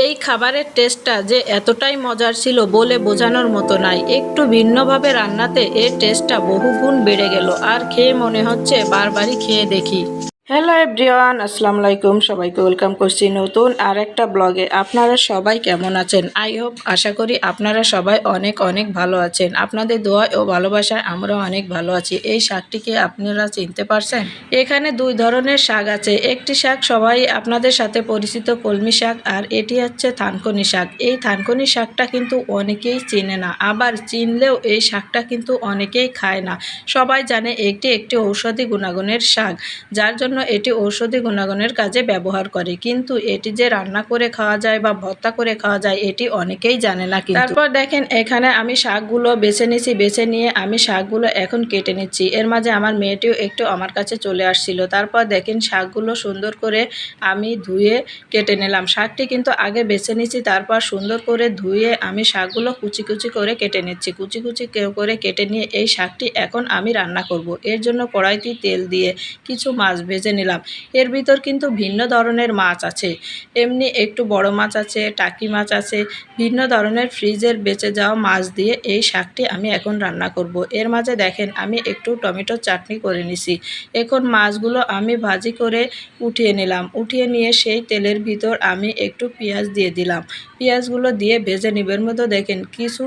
এই খাবারের টেস্টটা যে এতটাই মজার ছিল বলে বোঝানোর মতো নাই। একটু ভিন্নভাবে রান্নাতে এর টেস্টটা বহুগুণ বেড়ে গেল। আর খেয়ে মনে হচ্ছে বারবারই খেয়ে দেখি। হ্যালো এভরিওয়ান আসসালামু আলাইকুম। সবাইকে ওয়েলকাম করছি নতুন আর একটা ব্লগে আপনারা সবাই কেমন আছেন? আই হোপ আশা করি আপনারা সবাই অনেক অনেক ভালো আছেন। আপনাদের দোয়া ও ভালোবাসায় আমরা অনেক ভালো আছি। এই শাকটিকে আপনারা চিনতে পারছেন? এখানে দুই ধরনের শাক আছে। একটি শাক সবাই আপনাদের সাথে পরিচিত কলমি শাক, আর এটি হচ্ছে থানকনি শাক। এই থানকনি শাকটা কিন্তু অনেকেই চেনে না। আবার চিনলেও এই শাকটা কিন্তু অনেকেই খায় না। সবাই জানে একটি একটি ঔষধি গুণাগুণের শাক, যার জন্য এটি ঔষধি গুণাগুণের কাজে ব্যবহার করে। কিন্তু এটি যে রান্না করে খাওয়া যায় বা ভর্তা করে খাওয়া যায়, এটি অনেকেই জানে না কিন্তু। তারপর দেখেন, এখানে আমি শাকগুলো বেছে নিয়েছি বেছে নিয়ে আমি শাকগুলো এখন কেটে নিচ্ছি। এর মাঝে আমার মেয়েটিও একটু আমার কাছে চলে আসছিল। তারপর দেখেন, শাকগুলো সুন্দর করে আমি ধুয়ে কেটে নিলাম। শাকটি কিন্তু আগে বেছে নিচ্ছি তারপর সুন্দর করে ধুয়ে আমি শাকগুলো কুচি কুচি করে কেটে নিচ্ছি। কুচি কুচি করে কেটে নিয়ে এই শাকটি এখন আমি রান্না করব। এর জন্য কড়াইতে তেল দিয়ে কিছু মাছ ভেজে নিলাম। এর ভিতর কিন্তু ভিন্ন ধরনের মাছ আছে। এমনি একটু বড় মাছ আছে, টাকি মাছ আছে, ভিন্ন ধরনের ফ্রিজের বেঁচে যাওয়া মাছ দিয়ে এই শাকটি আমি এখন রান্না করব। এর মাঝে দেখেন, আমি একটু টমেটো চাটনি করে নিছি। এখন মাছগুলো আমি ভাজি করে উঠিয়ে নিলাম। উঠিয়ে নিয়ে সেই তেলের ভিতর আমি একটু পেঁয়াজ দিয়ে দিলাম। পেঁয়াজগুলো দিয়ে ভেজে নিবের মতো দেখেন, কিছু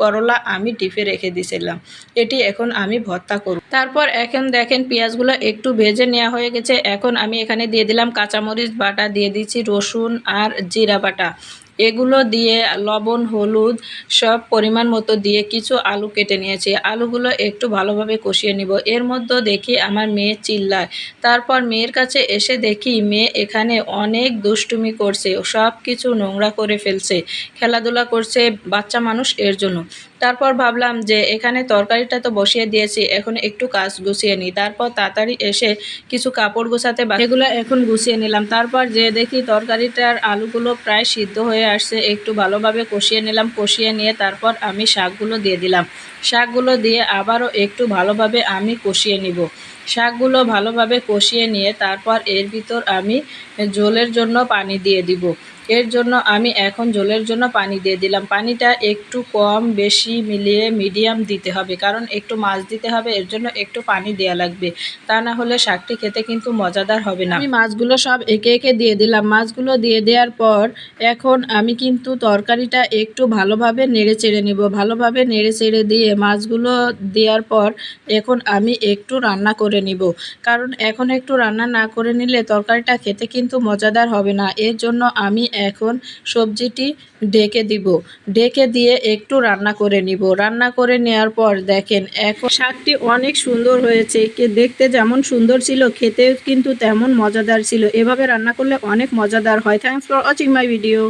করলা আমি ডিপে রেখে দিয়েছিলাম এটি এখন আমি ভর্তা করব। তারপর এখন দেখেন, পেঁয়াজগুলো একটু ভেজে নেওয়া হয়ে গেছে। এখন আমি এখানে দিয়ে দিলাম কাঁচামরিচ বাটা, দিয়ে দিচ্ছি রসুন আর জিরা বাটা। এগুলো দিয়ে লবণ, হলুদ সব পরিমাণ মতো দিয়ে কিছু আলু কেটে নিয়েছি। আলুগুলো একটু ভালোভাবে কষিয়ে নিব। এর মধ্যে দেখি আমার মেয়ে চিল্লায়। তারপর মেয়ের কাছে এসে দেখি মেয়ে এখানে অনেক দুষ্টুমি করছে, সব কিছু নোংরা করে ফেলছে, খেলাধুলা করছে বাচ্চা মানুষ এর জন্য। তারপর ভাবলাম যে এখানে তরকারিটা তো বসিয়ে দিয়েছি, এখন একটু কাজ গুছিয়ে নিই। তারপর তাড়াতাড়ি এসে কিছু কাপড় গোছাতে এগুলো এখন গুছিয়ে নিলাম। তারপর যে দেখি তরকারিটার আলুগুলো প্রায় সিদ্ধ হয়ে আসছে। একটু ভালোভাবে কষিয়ে নিলাম। কষিয়ে নিয়ে তারপর আমি শাকগুলো দিয়ে দিলাম। শাকগুলো দিয়ে আবারও একটু ভালোভাবে আমি কষিয়ে নিব। শাকগুলো ভালোভাবে কষিয়ে নিয়ে তারপর এর ভিতর আমি জলের জন্য পানি দিয়ে দিব। এর জন্য আমি এখন জলের জন্য পানি দিয়ে দিলাম। পানিটা একটু কম বেশি মিলিয়ে মিডিয়াম দিতে হবে, কারণ একটু মাছ দিতে হবে, এর জন্য একটু পানি দেওয়া লাগবে। তা না হলে শাকটি খেতে কিন্তু মজাদার হবে না। আমি মাছগুলো সব একে একে দিয়ে দিলাম। মাছগুলো দিয়ে দেওয়ার পর এখন আমি কিন্তু তরকারিটা একটু ভালোভাবে নেড়ে চেড়ে নিব। ভালোভাবে নেড়ে চেড়ে দিয়ে মাছগুলো দেওয়ার পর এখন আমি একটু রান্না করে নিব। কারণ এখন একটু রান্না না করে নিলে তরকারিটা খেতে কিন্তু মজাদার হবে না। এর জন্য আমি এখন সবজিটি ঢেকে দিব। ঢেকে দিয়ে একটু রান্না করে নিব। রান্না করে নেওয়ার পর দেখেন, এখন শাকটি অনেক সুন্দর হয়েছে। দেখতে যেমন সুন্দর ছিল, খেতেও কিন্তু তেমন মজাদার ছিল। এভাবে রান্না করলে অনেক মজাদার হয়। Thanks for watching my video